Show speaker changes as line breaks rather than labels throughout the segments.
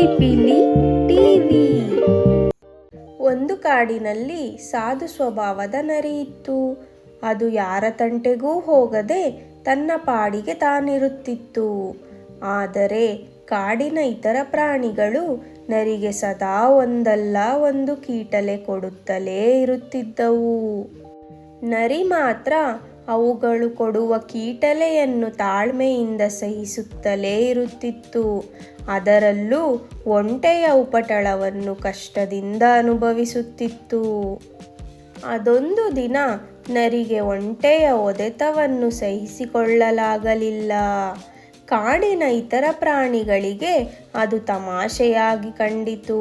ಪಿಲಿಪಿಲಿ TV. ಒಂದು ಕಾಡಿನಲ್ಲಿ ಸಾಧು ಸ್ವಭಾವದ ನರಿ ಇತ್ತು. ಅದು ಯಾರ ತಂಟೆಗೂ ಹೋಗದೆ ತನ್ನ ಪಾಡಿಗೆ ತಾನಿರುತ್ತಿತ್ತು. ಆದರೆ ಕಾಡಿನ ಇತರ ಪ್ರಾಣಿಗಳು ನರಿಗೆ ಸದಾ ಒಂದಲ್ಲ ಒಂದು ಕೀಟಲೆ ಕೊಡುತ್ತಲೇ ಇರುತ್ತಿದ್ದವು. ನರಿ ಮಾತ್ರ ಅವುಗಳು ಕೊಡುವ ಕೀಟಲೆಯನ್ನು ತಾಳ್ಮೆಯಿಂದ ಸಹಿಸುತ್ತಲೇ ಇರುತ್ತಿತ್ತು. ಅದರಲ್ಲೂ ಒಂಟೆಯ ಉಪಟಳವನ್ನು ಕಷ್ಟದಿಂದ ಅನುಭವಿಸುತ್ತಿತ್ತು. ಅದೊಂದು ದಿನ ನರಿಗೆ ಒಂಟೆಯ ಒದೆತವನ್ನು ಸಹಿಸಿಕೊಳ್ಳಲಾಗಲಿಲ್ಲ. ಕಾಡಿನ ಇತರ ಪ್ರಾಣಿಗಳಿಗೆ ಅದು ತಮಾಷೆಯಾಗಿ ಕಂಡಿತು.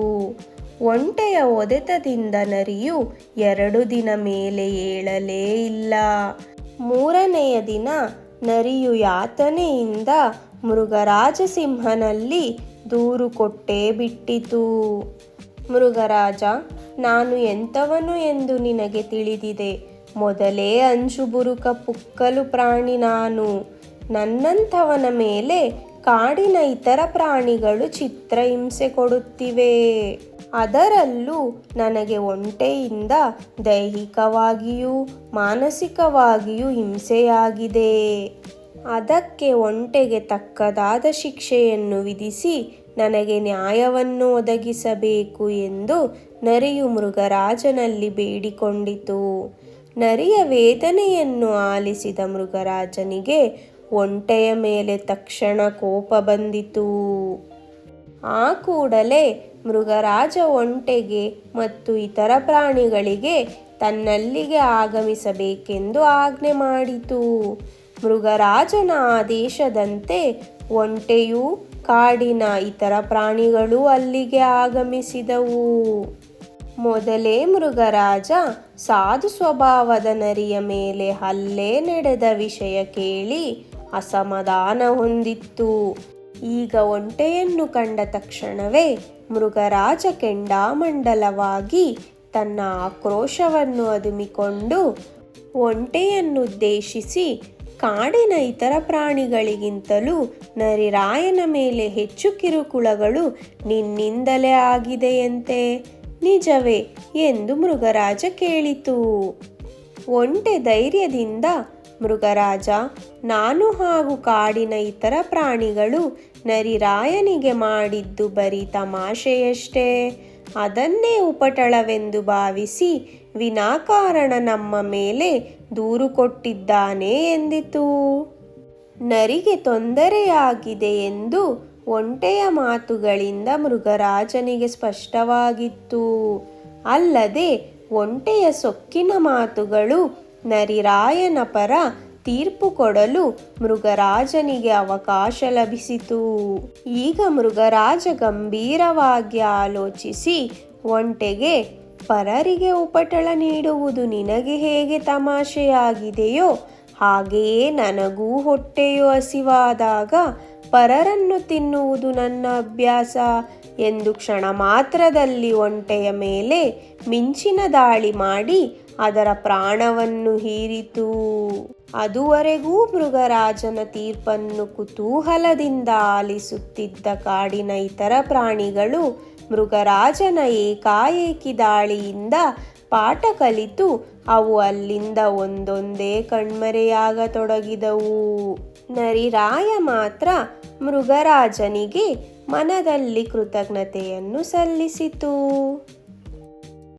ಒಂಟೆಯ ಒದೆತದಿಂದ ನರಿಯು ಎರಡು ದಿನ ಮೇಲೆ ಏಳಲೇ ಇಲ್ಲ. ಮೂರನೆಯ ದಿನ ನರಿಯು ಯಾತನೆಯಿಂದ ಮೃಗರಾಜಸಿಂಹನಲ್ಲಿ ದೂರು ಕೊಟ್ಟೇ ಬಿಟ್ಟಿತು. ಮೃಗರಾಜ, ನಾನು ಎಂಥವನು ಎಂದು ನಿನಗೆ ತಿಳಿದಿದೆ. ಮೊದಲೇ ಅಂಜು ಬುರುಕ ಪುಕ್ಕಲು ಪ್ರಾಣಿ ನಾನು. ನನ್ನಂಥವನ ಮೇಲೆ ಕಾಡಿನ ಇತರ ಪ್ರಾಣಿಗಳು ಚಿತ್ರಹಿಂಸೆ ಕೊಡುತ್ತಿವೆ. ಅದರಲ್ಲೂ ನನಗೆ ಒಂಟೆಯಿಂದ ದೈಹಿಕವಾಗಿಯೂ ಮಾನಸಿಕವಾಗಿಯೂ ಹಿಂಸೆಯಾಗಿದೆ. ಅದಕ್ಕೆ ಒಂಟೆಗೆ ತಕ್ಕದಾದ ಶಿಕ್ಷೆಯನ್ನು ವಿಧಿಸಿ ನನಗೆ ನ್ಯಾಯವನ್ನು ಒದಗಿಸಬೇಕು ಎಂದು ನರಿಯು ಮೃಗರಾಜನಲ್ಲಿ ಬೇಡಿಕೊಂಡಿತು. ನರಿಯ ವೇದನೆಯನ್ನು ಆಲಿಸಿದ ಮೃಗರಾಜನಿಗೆ ಒಂಟೆಯ ಮೇಲೆ ತಕ್ಷಣ ಕೋಪ ಬಂದಿತು. ಆ ಕೂಡಲೇ ಮೃಗರಾಜ ಒಂಟೆಗೆ ಮತ್ತು ಇತರ ಪ್ರಾಣಿಗಳಿಗೆ ತನ್ನಲ್ಲಿಗೆ ಆಗಮಿಸಬೇಕೆಂದು ಆಜ್ಞೆ ಮಾಡಿತು. ಮೃಗರಾಜನ ಆದೇಶದಂತೆ ಒಂಟೆಯು ಕಾಡಿನ ಇತರ ಪ್ರಾಣಿಗಳು ಅಲ್ಲಿಗೆ ಆಗಮಿಸಿದವು. ಮೊದಲೇ ಮೃಗರಾಜ ಸಾಧು ಸ್ವಭಾವದ ನರಿಯ ಮೇಲೆ ಹಲ್ಲೆ ನಡೆದ ವಿಷಯ ಕೇಳಿ ಅಸಮಾಧಾನ ಹೊಂದಿತ್ತು. ಈಗ ಒಂಟೆಯನ್ನು ಕಂಡ ತಕ್ಷಣವೇ ಮೃಗರಾಜ ಕೆಂಡಾಮಂಡಲವಾಗಿ ತನ್ನ ಆಕ್ರೋಶವನ್ನು ಅದುಮಿಕೊಂಡು ಒಂಟೆಯನ್ನುದ್ದೇಶಿಸಿ ಕಾಡಿನ ಇತರ ಪ್ರಾಣಿಗಳಿಗಿಂತಲೂ ನರಿರಾಯನ ಮೇಲೆ ಹೆಚ್ಚು ಕಿರುಕುಳಗಳು ನಿನ್ನಿಂದಲೇ ಆಗಿದೆಯಂತೆ. ನಿಜವೇ ಎಂದು ಮೃಗರಾಜ ಕೇಳಿತು. ಒಂಟೆ ಧೈರ್ಯದಿಂದ ಮೃಗರಾಜ, ನಾನು ಹಾಗೂ ಕಾಡಿನ ಇತರ ಪ್ರಾಣಿಗಳು ನರಿರಾಯನಿಗೆ ಮಾಡಿದ್ದು ಬರೀ ತಮಾಷೆಯಷ್ಟೇ. ಅದನ್ನೇ ಉಪಟಳವೆಂದು ಭಾವಿಸಿ ವಿನಾಕಾರಣ ನಮ್ಮ ಮೇಲೆ ದೂರು ಕೊಟ್ಟಿದ್ದಾನೆ ಎಂದಿತು. ನರಿಗೆ ತೊಂದರೆಯಾಗಿದೆ ಎಂದು ಒಂಟೆಯ ಮಾತುಗಳಿಂದ ಮೃಗರಾಜನಿಗೆ ಸ್ಪಷ್ಟವಾಗಿತ್ತು. ಅಲ್ಲದೆ, ಒಂಟೆಯ ಸೊಕ್ಕಿನ ಮಾತುಗಳು ನರಿರಾಯನ ಪರ ತೀರ್ಪು ಕೊಡಲು ಮೃಗರಾಜನಿಗೆ ಅವಕಾಶ ಲಭಿಸಿತು. ಈಗ ಮೃಗರಾಜ ಗಂಭೀರವಾಗಿ ಆಲೋಚಿಸಿ ಒಂಟೆಗೆ ಪರರಿಗೆ ಉಪಟಳ ನೀಡುವುದು ನಿನಗೆ ಹೇಗೆ ತಮಾಷೆಯಾಗಿದೆಯೋ ಹಾಗೆಯೇ ನನಗೂ ಹೊಟ್ಟೆಯು ಹಸಿವಾದಾಗ ಪರರನ್ನು ತಿನ್ನುವುದು ನನ್ನ ಅಭ್ಯಾಸ ಎಂದು ಕ್ಷಣ ಮಾತ್ರದಲ್ಲಿ ಒಂಟೆಯ ಮೇಲೆ ಮಿಂಚಿನ ದಾಳಿ ಮಾಡಿ ಅದರ ಪ್ರಾಣವನ್ನು ಹೀರಿತು. ಅದುವರೆಗೂ ಮೃಗರಾಜನ ತೀರ್ಪನ್ನು ಕುತೂಹಲದಿಂದ ಆಲಿಸುತ್ತಿದ್ದ ಕಾಡಿನ ಇತರ ಪ್ರಾಣಿಗಳು ಮೃಗರಾಜನ ಏಕಾಏಕಿ ದಾಳಿಯಿಂದ ಪಾಠ ಕಲಿತು ಅವು ಅಲ್ಲಿಂದ ಒಂದೊಂದೇ ಕಣ್ಮರೆಯಾಗತೊಡಗಿದವು. ನರಿರಾಯ ಮಾತ್ರ ಮೃಗರಾಜನಿಗೆ ಮನದಲ್ಲಿ ಕೃತಜ್ಞತೆಯನ್ನು ಸಲ್ಲಿಸಿತು.